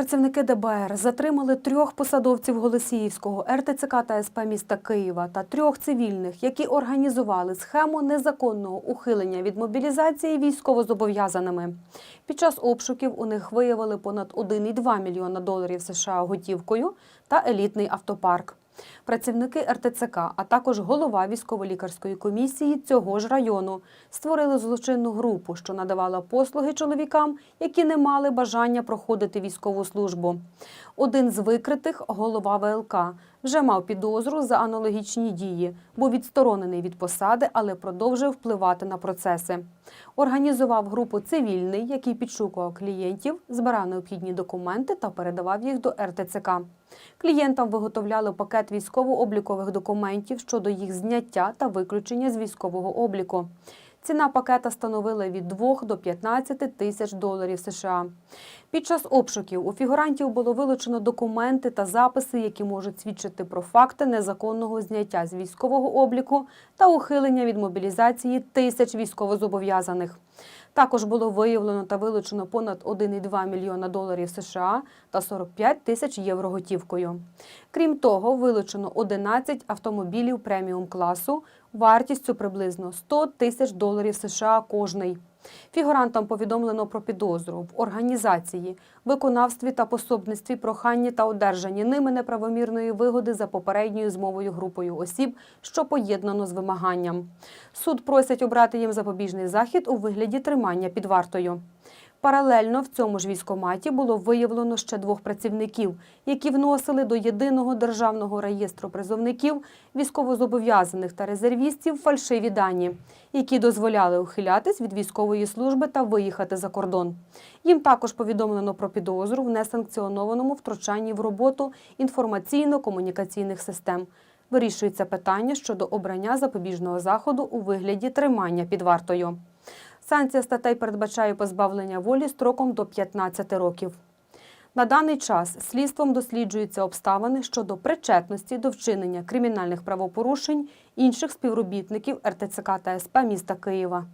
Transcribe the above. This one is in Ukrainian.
Працівники ДБР затримали трьох посадовців Голосіївського РТЦК та СП міста Києва та трьох цивільних, які організували схему незаконного ухилення від мобілізації військовозобов'язаними. Під час обшуків у них виявили понад 1,2 мільйона доларів США готівкою та елітний автопарк. Працівники РТЦК, а також голова військово-лікарської комісії цього ж району створили злочинну групу, що надавала послуги чоловікам, які не мали бажання проходити військову службу. Один з викритих, голова ВЛК, вже мав підозру за аналогічні дії, був відсторонений від посади, але продовжив впливати на процеси. Організував групу цивільний, який підшукував клієнтів, збирав необхідні документи та передавав їх до РТЦК. Клієнтам виготовляли пакет військово-облікових документів щодо їх зняття та виключення з військового обліку. Ціна пакета становила від 2 до 15 тисяч доларів США. Під час обшуків у фігурантів було вилучено документи та записи, які можуть свідчити про факти незаконного зняття з військового обліку та ухилення від мобілізації тисяч військовозобов'язаних. Також було виявлено та вилучено понад 1,2 мільйона доларів США та 45 тисяч євро готівкою. Крім того, вилучено 11 автомобілів преміум класу вартістю приблизно 100 тисяч доларів США кожний. Фігурантам повідомлено про підозру в організації, виконавстві та пособництві проханні та одержанні ними неправомірної вигоди за попередньою змовою групою осіб, що поєднано з вимаганням. Суд просить обрати їм запобіжний захід у вигляді тримання під вартою. Паралельно в цьому ж військоматі було виявлено ще двох працівників, які вносили до єдиного державного реєстру призовників військовозобов'язаних та резервістів фальшиві дані, які дозволяли ухилятись від військової служби та виїхати за кордон. Їм також повідомлено про підозру в несанкціонованому втручанні в роботу інформаційно-комунікаційних систем. Вирішується питання щодо обрання запобіжного заходу у вигляді тримання під вартою. Санкція статей передбачає позбавлення волі строком до 15 років. На даний час слідством досліджуються обставини щодо причетності до вчинення кримінальних правопорушень інших співробітників РТЦК та СП міста Києва.